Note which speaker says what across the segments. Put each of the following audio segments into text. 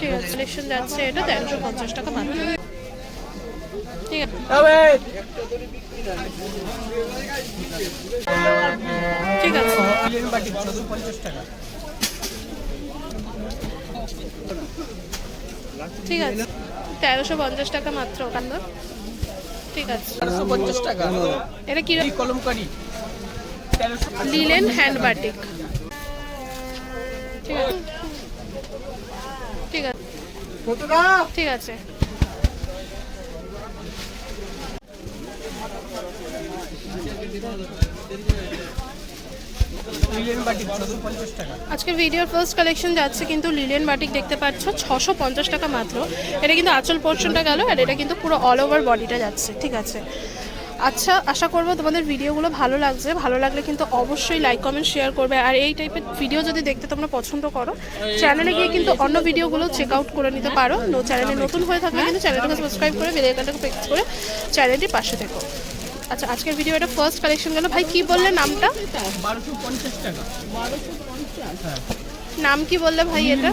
Speaker 1: ঠিক আছে কালেকশন যাচ্ছে। এটা তেরোশো পঞ্চাশ টাকা মাত্র। ঠিক আছে। ঠিক আছে। ঠিক আছে। তেরোশো পঞ্চাশ টাকা মাত্র কান্দর ঠিক আছে।
Speaker 2: তেরোশো পঞ্চাশ টাকা?
Speaker 1: এটা কি?
Speaker 2: Kalamkari
Speaker 1: linen hand batik. ঠিক আছে। ঠিক আছে। আজকের ভিডিওর ফার্স্ট কালেকশন যাচ্ছে কিন্তু লিলিয়ান বাটিক দেখতে পাচ্ছ ছশো পঞ্চাশ টাকা মাত্র। এটা কিন্তু আচল পোর্শনটা গেল আর এটা কিন্তু পুরো অল ওভার বডিটা যাচ্ছে ঠিক আছে। আচ্ছা আশা করব তোমাদের ভিডিওগুলো ভালো লাগছে। ভালো লাগলে কিন্তু অবশ্যই লাইক কমেন্ট শেয়ার করবে। আর এই টাইপের ভিডিও যদি দেখতে তোমরা পছন্দ করো চ্যানেলে গিয়ে কিন্তু অন্য ভিডিওগুলো চেক আউট করে নিতে পারো। চ্যানেলে নতুন হয়ে থাকলে কিন্তু চ্যানেলটাকে সাবস্ক্রাইব করে বেল আইকনটাকে প্রেস করে চ্যানেলটির পাশে থেকো। আচ্ছা আজকের ভিডিও এটা ফার্স্ট কালেকশন গেল। ভাই কি বললে নামটা? নাম কি বললে ভাই এটা?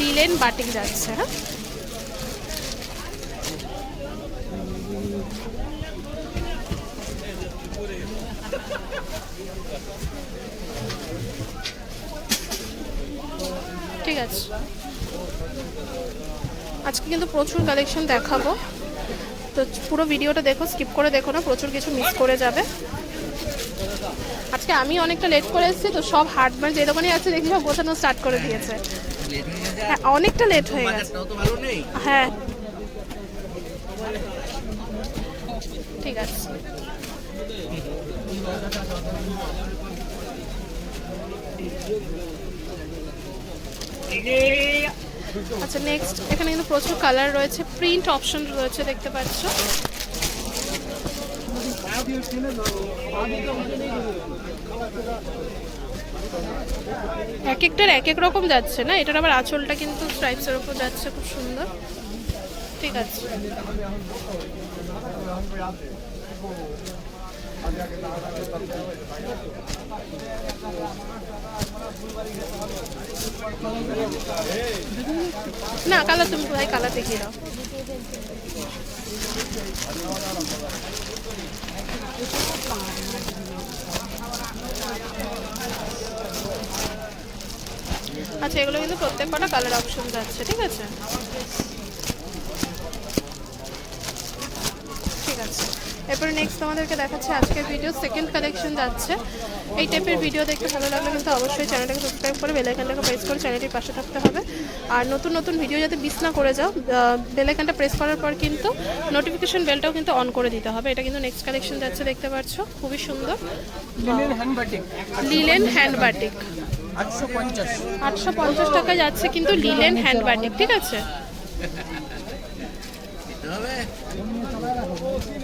Speaker 1: লিলেন বাটিক যাচ্ছে হ্যাঁ? ঠিক আছে। আজকে কিন্তু প্রচুর কালেকশন দেখাবো। তো পুরো ভিডিওটা দেখো স্কিপ করে দেখো না, প্রচুর কিছু মিস করে যাবে। আজকে আমি অনেকটা লেট করে এসেছি, তো সব হাট যে দোকানে আছে, দেখি সব গোছানো স্টার্ট করে দিয়েছে। হ্যাঁ অনেকটা লেট হয়ে গেছে। হ্যাঁ। ঠিক আছে। আচ্ছা নেক্সট এখানে কিন্তু প্রচুর কালার রয়েছে প্রিন্ট অপশন রয়েছে দেখতে পাচ্ছ। এক একটার এক এক রকম যাচ্ছে, না? এটার আবার আঁচলটা কিন্তু স্ট্রাইপসের উপর যাচ্ছে, খুব সুন্দর। ঠিক আছে। না, কালার তুমি ভাই কালার দেখিয়ে দাও। আচ্ছা এগুলো কিন্তু প্রত্যেক কটা কালার অপশন যাচ্ছে, ঠিক আছে ঠিক আছে এরপরে নেক্সট তোমাদেরকে দেখাচ্ছে আজকের ভিডিও সেকেন্ড কালেকশন যাচ্ছে। এই টাইপের ভিডিও দেখতে ভালো লাগলে কিন্তু অবশ্যই চ্যানেলটাকে সাবস্ক্রাইব করে বেলাইকানটাকে প্রেস করে চ্যানেলটির পাশে থাকতে হবে। আর নতুন নতুন ভিডিও যাতে মিস না করে যাও বেলাইকানটা প্রেস করার পর কিন্তু নোটিফিকেশন বেলটাও কিন্তু অন করে দিতে হবে। এটা কিন্তু নেক্সট কালেকশন যাচ্ছে দেখতে পাচ্ছ খুবই সুন্দর।
Speaker 2: লিলেন হ্যান্ড
Speaker 1: বাটিক
Speaker 2: আটশো পঞ্চাশ।
Speaker 1: টাকা যাচ্ছে কিন্তু লিলেন হ্যান্ড বাটিক ঠিক আছে
Speaker 3: এবার নিয়ে রাখার তো উপায়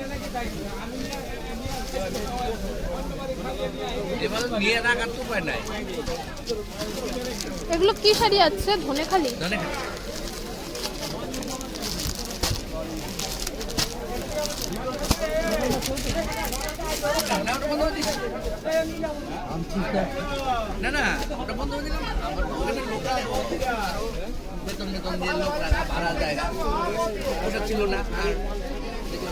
Speaker 3: নাই
Speaker 1: এগুলো কি শাড়ি আছে? ধনে খালি
Speaker 3: না না ওটা বন্ধ করে দিলাম। বেতন বেতন দিয়ে লোক ভাড়া জায়গা ওটা ছিল না। আর দেখলাম করোনা করোনা দিয়েছে না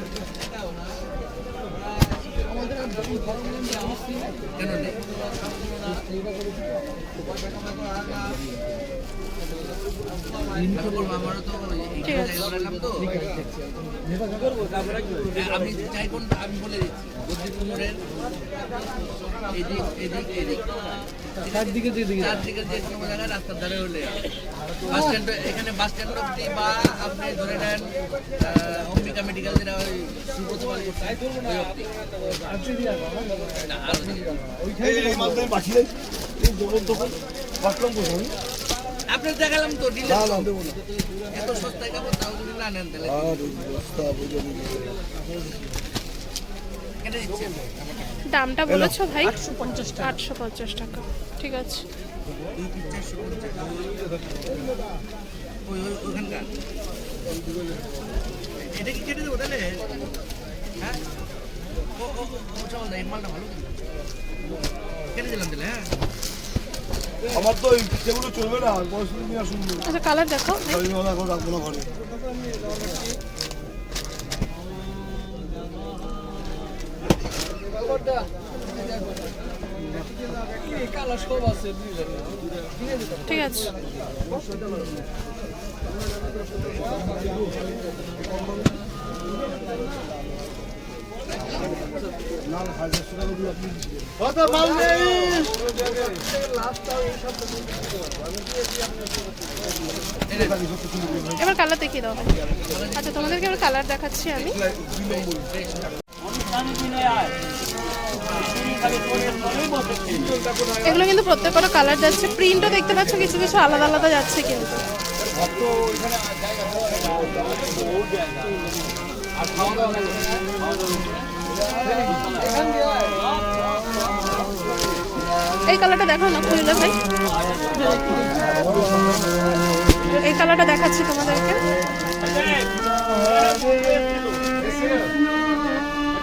Speaker 3: কেন নেই আমি চাই কোন আমি বলে দিচ্ছি বুদ্ধি কুমোরের এদিক এদিক এদিক
Speaker 4: চারদিকে যেদিকে
Speaker 3: চারদিকে যে কোনো জায়গায় রাস্তার ধারে হলে বাস স্ট্যান্ড এখানে বাস স্ট্যান্ড অব্দি বা আপনি ধরে নেন অম্বিকা মেডিকেল যেটা ওই সুব্রত বাড়ি না আরও আপনি দেখালাম তো এত সস্তায় কাপড় তাও যদি না নেন তাহলে।
Speaker 1: দামটা বলেছ ভাই?
Speaker 2: আটশো পঞ্চাশ টাকা।
Speaker 1: আটশো পঞ্চাশ টাকা। ঠিক আছে।
Speaker 3: এটা কি কেটে দেবো তাহলে? হ্যাঁ? ও ও ও চল না এই মালটা ভালো। কেটে দিলাম তাহলে হ্যাঁ?
Speaker 4: আমার তো এই সেগুলো চলবে না বয়স নিয়ে আসুন।
Speaker 1: আচ্ছা কালার দেখো
Speaker 4: রাখব না ঘরে।
Speaker 1: ঠিক আছে। এবার কালার দেখিয়ে দাও। আচ্ছা তোমাদেরকে এবার কালার দেখাচ্ছি আমি। এগুলো কিন্তু প্রত্যেকটা কালার যাচ্ছে। প্রিন্টও দেখতে পাচ্ছ, কিছু কিছু আলাদা আলাদা যাচ্ছে কিন্তু। এই কালারটা দেখো না খুললে ভাই। এই কালারটা দেখাচ্ছি তোমাদেরকে।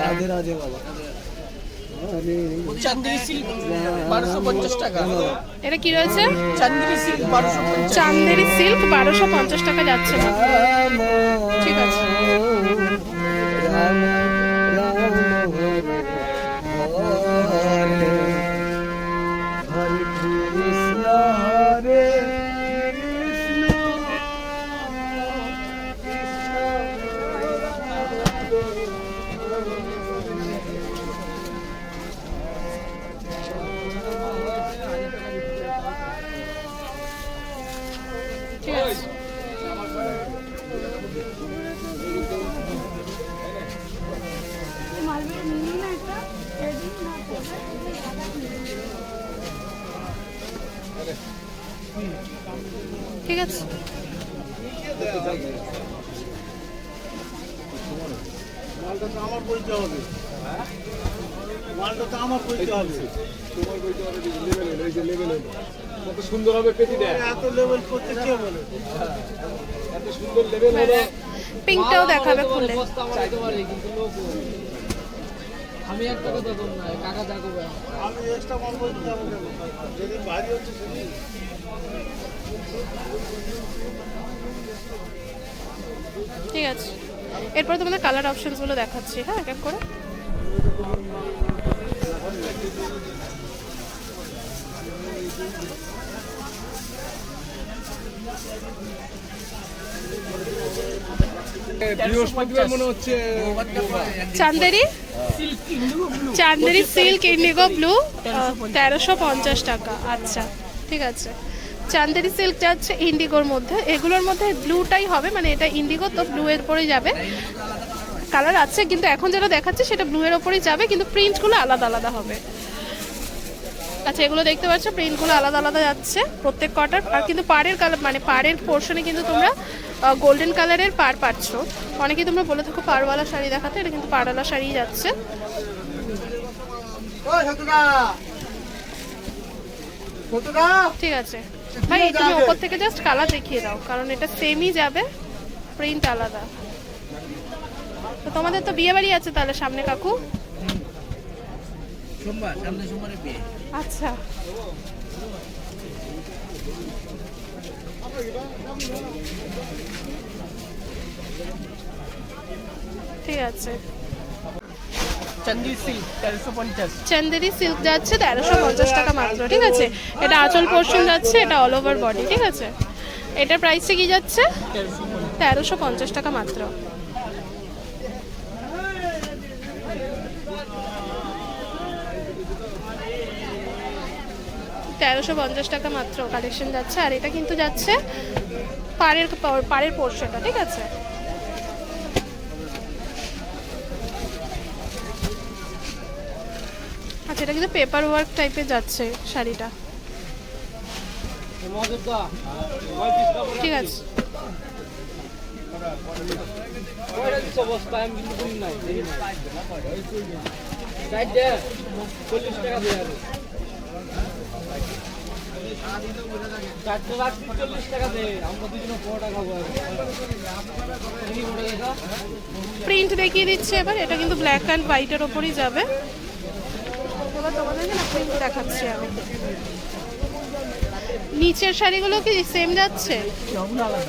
Speaker 4: রাধে রাধে বাবা।
Speaker 2: চান্দেরি সিল্ক বারোশো পঞ্চাশ টাকা।
Speaker 1: এটা কি রয়েছে?
Speaker 2: চান্দেরি সিল্ক বারোশো পঞ্চাশ।
Speaker 1: সিল্ক বারোশো পঞ্চাশ টাকা যাচ্ছে না। ঠিক আছে।
Speaker 4: কত সুন্দর হবে পেটি দেয় এত লেভেল করতে কে বলে? এত সুন্দর লেভেল হলো
Speaker 1: পিঙ্কটাও দেখাবে খুলে।
Speaker 2: আমি একটা কথা বলব না কাকা যা করবে।
Speaker 4: আমি এক্সট্রা মাল বলতে যাব যেদিন ভারী হচ্ছে সেদিন।
Speaker 1: ঠিক আছে। এরপর তোমাদের কালার অপশনসগুলো দেখাচ্ছি হ্যাঁ এক এক করে।
Speaker 4: বৃহস্পতিবার মনে হচ্ছে,
Speaker 1: চান্দেরি? সিল্ক ইন্ডিগো ব্লু তেরোশো পঞ্চাশ টাকা। আচ্ছা ঠিক আছে। চান্দেরি সিল্ক যাচ্ছে ইন্ডিগোর মধ্যে। এগুলোর মধ্যে ব্লুটাই হবে মানে এটা ইন্ডিগো, তো ব্লু এর পরেই যাবে। কালার আছে, কিন্তু এখন যেটা দেখাচ্ছে, সেটা ব্লু এর ওপরেই যাবে, কিন্তু প্রিন্টগুলো আলাদা আলাদা হবে। আচ্ছা এগুলো দেখতে পাচ্ছ প্রিন্টগুলো আলাদা আলাদা যাচ্ছে প্রত্যেক কটার। আর কিন্তু পাড়ের কালার মানে পাড়ের পোর্শনে কিন্তু তোমরা গোল্ডেন কালারের পাড় পাচ্ছ। অনেকেই তোমরা বলে থাকো পাড়ওয়ালা শাড়ি দেখাতে এটা কিন্তু পাড়ওয়ালা শাড়ি যাচ্ছে। ঠিক আছে। ভাই তুমি ওপর থেকে জাস্ট কালার দেখিয়ে দাও কারণ এটা সেমই যাবে প্রিন্ট আলাদা। তো তোমাদের তো বিয়ে বাড়ি আছে তাহলে সামনে কাকু?
Speaker 3: সোমবার সামনে সোমবারে বিয়ে।
Speaker 1: আচ্ছা। ঠিক আছে।
Speaker 2: সিল্ক
Speaker 1: চান্দেরি সিল্ক যাচ্ছে তেরোশো পঞ্চাশ টাকা মাত্র ঠিক আছে? এটা আঁচল পোর্শন যাচ্ছে এটা অল ওভার বডি ঠিক আছে? এটার প্রাইসে কি যাচ্ছে?
Speaker 2: তেরোশো পঞ্চাশ
Speaker 1: টাকা মাত্র। তেরোশো পঞ্চাশ টাকা মাত্র কালেকশন যাচ্ছে, আর এটা কিন্তু যাচ্ছে পাড়ের পাড়ের পোর্শনটা, ঠিক আছে? আচ্ছা এটা কিন্তু পেপার ওয়ার্ক টাইপের যাচ্ছে শাড়িটা। ঠিক আছে।
Speaker 2: চল্লিশ টাকা চারটে লাখ চল্লিশ টাকা দে আমরা দুজনে পরোটা খাব কি দেখা
Speaker 1: প্রিন্ট দেখিয়ে দিচ্ছে এবার এটা কিন্তু ব্ল্যাক অ্যান্ড হোয়াইটের ওপরই যাবে। এবার তোমাদেরকে না প্রিন্ট দেখাচ্ছি আমি। নিচের শাড়িগুলো কি সেম যাচ্ছে?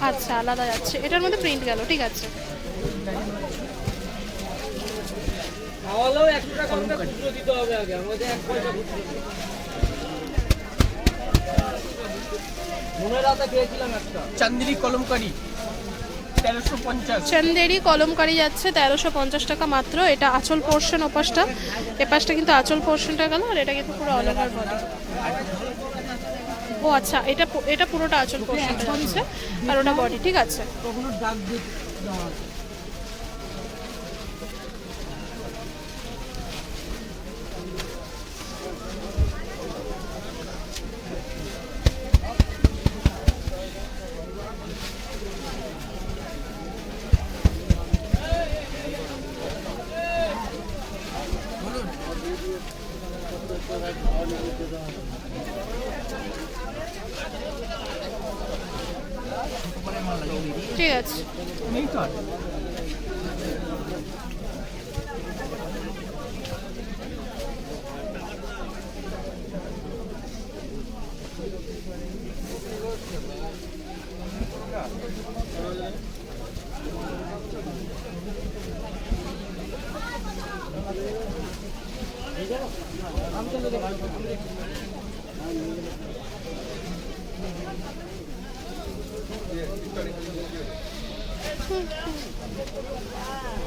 Speaker 1: আচ্ছা আলাদা যাচ্ছে। এটার মধ্যে প্রিন্ট গেল ঠিক আছে।
Speaker 2: খাওয়ালেও একশো টাকা দিতে হবে আগে আমাদের এক পয়সা চান্দিনী কলমকারি তেরোশো পঞ্চাশ।
Speaker 1: চন্দেরি কলমকারি যাচ্ছে তেরোশো পঞ্চাশ টাকা মাত্র। এটা আঁচল পোর্শন ওপাশটা। এপাশটা কিন্তু আঁচল পোর্শনটা গেল আর এটা কিন্তু পুরো অল ওভার বডি ও আচ্ছা এটা এটা পুরোটা আঁচল পোর্শনটা যাচ্ছে আর ওটা বডি ঠিক আছে।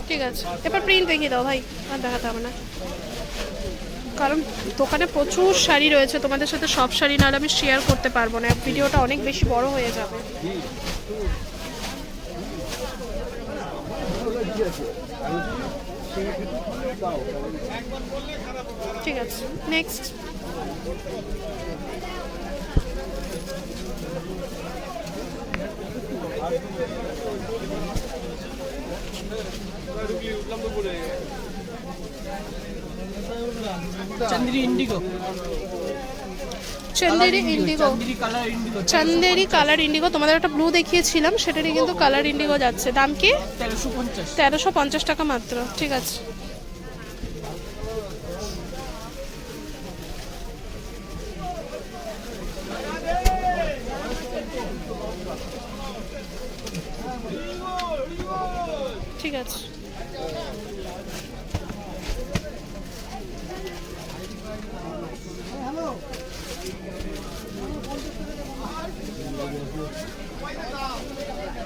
Speaker 1: ঠিক আছে। এবার প্রিন্ট দেখিয়ে দাও ভাই, আর দেখাতে হবে না। কারণ দোকানে প্রচুর শাড়ি রয়েছে, তোমাদের সাথে সব শাড়ি নাহলে আমি শেয়ার করতে পারব না। ভিডিওটা অনেক বেশি বড় হয়ে যাবে। নেক্সট আছে next Chanderi indigo.
Speaker 2: Chandini colour indigo
Speaker 1: Chanderi colour indigo তোমাদের একটা ব্লু দেখিয়েছিলাম সেটারই কিন্তু কালার ইন্ডিগো যাচ্ছে। দাম কি?
Speaker 2: তেরোশো পঞ্চাশ
Speaker 1: টাকা মাত্র ঠিক আছে ঠিক আছে
Speaker 3: চান্দ্রি সিল্ক চান্দ্রি সিল্কের উপর বাটিক আছে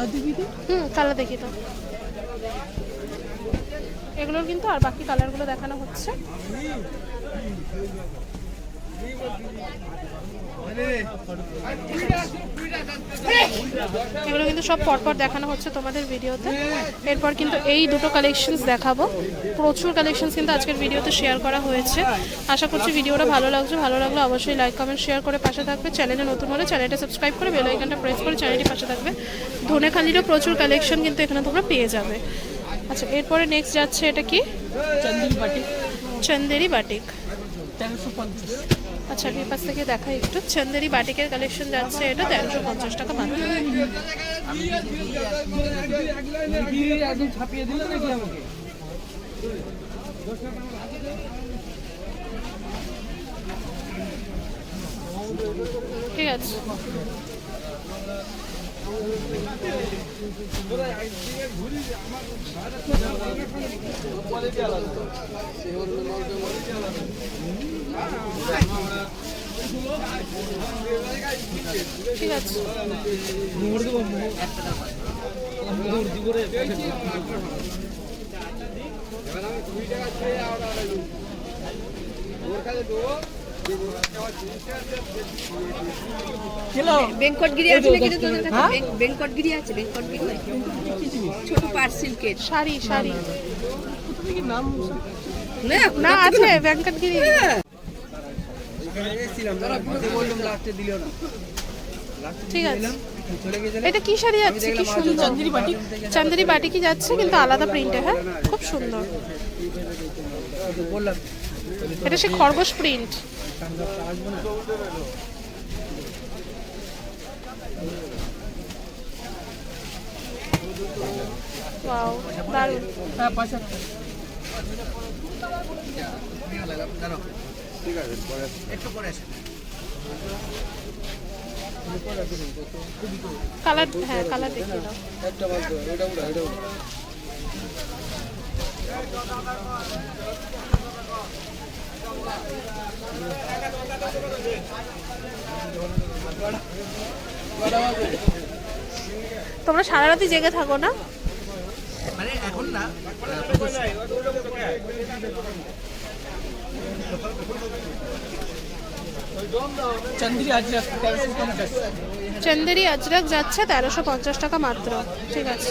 Speaker 2: কালার দেখি তো
Speaker 1: হুম কালার দেখি তো এগুলোর কিন্তু আর বাকি কালারগুলো দেখানো হচ্ছে। এগুলো কিন্তু সব পরপর দেখানো হচ্ছে তোমাদের ভিডিওতে। এরপর কিন্তু এই দুটো কালেকশনস দেখাবো। প্রচুর কালেকশনস কিন্তু আজকের ভিডিওতে শেয়ার করা হয়েছে। আশা করছি ভিডিওটা ভালো লাগছে। ভালো লাগলে অবশ্যই লাইক কমেন্ট শেয়ার করে পাশে থাকবে। চ্যানেলে নতুন হলে চ্যানেলটা সাবস্ক্রাইব করে বেল আইকনটা প্রেস করে চ্যানেলটি পাশে থাকবে। ধনেখালিরও প্রচুর কালেকশন কিন্তু এখানে তোমরা পেয়ে যাবে। আচ্ছা এরপরে নেক্সট যাচ্ছে এটা কি?
Speaker 2: চান্দিল বাটিক।
Speaker 1: চন্দেরি বাটিক।
Speaker 2: তেরোশো পঞ্চাশ।
Speaker 1: আচ্ছা আমি পাশ থেকে দেখাই একটু। চন্দেরি বাটিকের কালেকশন যাচ্ছে, এটা তেরোশো পঞ্চাশ টাকা মাত্র। ঠিক আছে। ঠিক আছে।
Speaker 2: মোড় দেবো মোড় মোড় দিব রে
Speaker 5: বেঙ্কটগিরি আছে নাকি তোদের কাছে বেঙ্কটগিরি আছে বেঙ্কটগিরি। ছোট পার সিল্কের
Speaker 1: শাড়ি শাড়ি।
Speaker 2: নাম
Speaker 5: না
Speaker 1: না আছে ব্যাংকাটগিরি
Speaker 2: বললাম লাস্টে দিল না
Speaker 1: ঠিক আছে। এটা কি শাড়ি যাচ্ছে কি সুন্দর? চান্দেরি বাটি। চান্দেরি বাটি কি যাচ্ছে কিন্তু আলাদা প্রিন্টে হ্যাঁ? খুব সুন্দর। এটা সে খরগোশ প্রিন্ট ওয়াও দারুণ।
Speaker 2: হ্যাঁ পয়সা
Speaker 3: দাঁড়াও একটু পরে আসেন।
Speaker 1: কালার হ্যাঁ কালার দাও
Speaker 4: একটা উড়া উড়া।
Speaker 1: তোমরা সারা রাতি জেগে থাকো না?
Speaker 3: মানে এখন না
Speaker 2: চান্দিরি আজ
Speaker 1: চন্দেরি আজরাক যাচ্ছে তেরোশো পঞ্চাশ টাকা মাত্র। ঠিক আছে।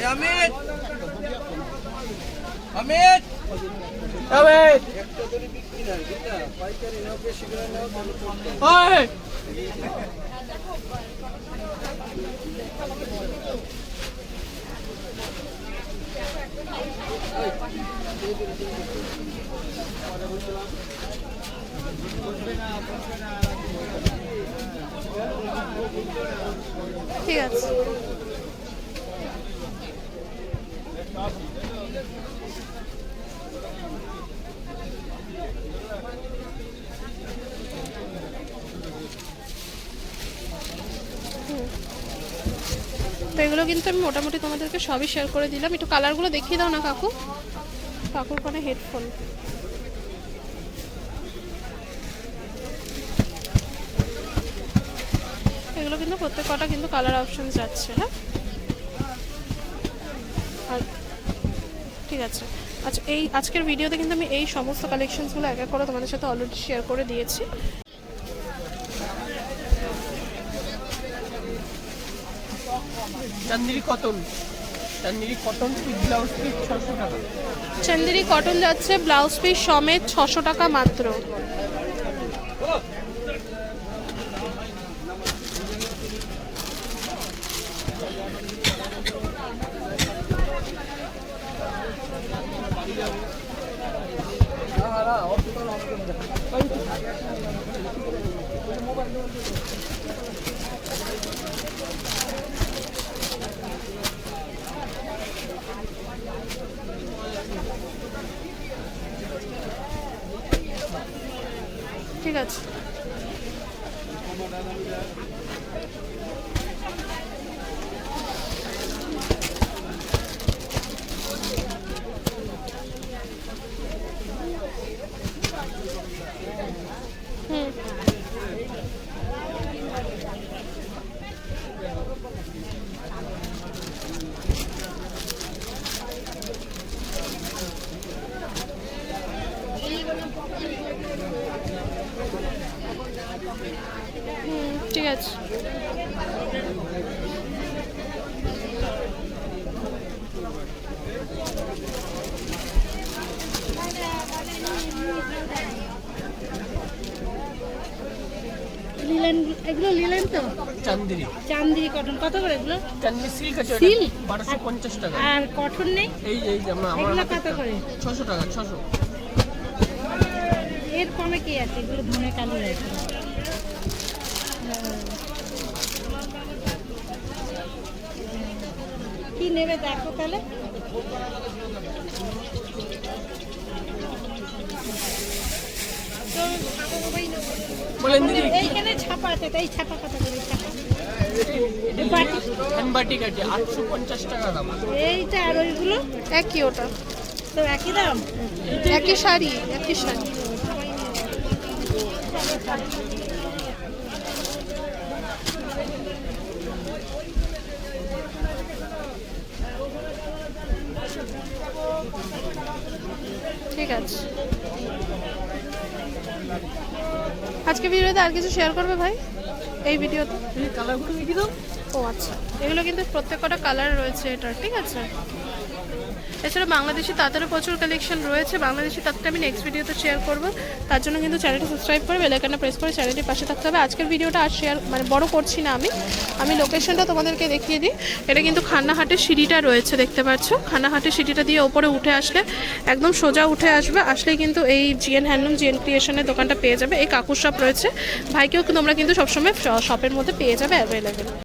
Speaker 3: এ অমিত অমিত
Speaker 1: ঠিক আছে। এগুলো কিন্তু আমি মোটামুটি তোমাদেরকে সবই শেয়ার করে দিলাম। একটু কালারগুলো দেখিয়ে দাও না কাকু? কাকুর কানে হেডফোন এগুলো কিন্তু প্রত্যেক কটা কিন্তু কালার অপশন যাচ্ছে হ্যাঁ? আর ঠিক আছে। আচ্ছা এই আজকের ভিডিওতে কিন্তু আমি এই সমস্ত কালেকশনসগুলো এক এক করে তোমাদের সাথে অলরেডি শেয়ার করে দিয়েছি।
Speaker 2: Chanderi cotton Chanderi cotton with blouse piece ছশো টাকা।
Speaker 1: চন্দেরি কটন যাচ্ছে ব্লাউজ পিস সমেত ছশো টাকা মাত্র। ঠিক আছে হুম ঠিক আছে
Speaker 6: লিলেন এগুলো লিলেন তো
Speaker 2: চান্দিরি
Speaker 6: চান্দিরি কটন কত করে এগুলো?
Speaker 2: সিল্ক আছে? বারোশো পঞ্চাশ টাকা।
Speaker 6: আর কটন নেই?
Speaker 2: এই এই যে আমার আমার
Speaker 6: এগুলো কত করে?
Speaker 2: ছশো টাকা ছশো।
Speaker 6: এর কমে কি আছে? এগুলো ধনে কালি আছে। কি নেবে দেখো তাহলে?
Speaker 2: বলেন দিদি
Speaker 6: এইখানে ছাপা আছে তাই ছাপা কথা করে? ছাপা?
Speaker 2: আটশো পঞ্চাশ টাকা দাম।
Speaker 6: এইটা আর ওইগুলো?
Speaker 1: একই ওটা।
Speaker 6: তো একই দাম?
Speaker 1: একই শাড়ি একই শাড়ি। ঠিক আছে। আজকে ভিডিওতে আর কিছু শেয়ার করবে ভাই? এই ভিডিওতে
Speaker 2: কালারগুলো
Speaker 1: ও আচ্ছা। এগুলো কিন্তু প্রত্যেকটা কালার রয়েছে এটার ঠিক আছে? এছাড়া বাংলাদেশি তাঁতেরও প্রচুর কালেকশন রয়েছে। বাংলাদেশি তাঁতটা আমি নেক্সট ভিডিওতে শেয়ার করব। তার জন্য কিন্তু চ্যানেলটি সাবস্ক্রাইব করে বেলাইকানটা প্রেস করে চ্যানেলটির পাশে থাকতে হবে। আজকের ভিডিওটা আর শেয়ার মানে বড় করছি না আমি। আমি লোকেশনটা তোমাদেরকে দেখিয়ে দিই। এটা কিন্তু খান্নাহাটের সিঁড়িটা রয়েছে, দেখতে পাচ্ছ? খান্নাহাটের সিঁড়িটা দিয়ে ওপরে উঠে আসলে একদম সোজা উঠে আসবে। আসলেই কিন্তু এই জিএন হ্যান্ডলুম জিএন ক্রিয়েশনের দোকানটা পেয়ে যাবে। এই কাকুর শপ রয়েছে। ভাইকেও তোমরা কিন্তু সবসময় শপের মধ্যে পেয়ে যাবে অ্যাভেলেবেল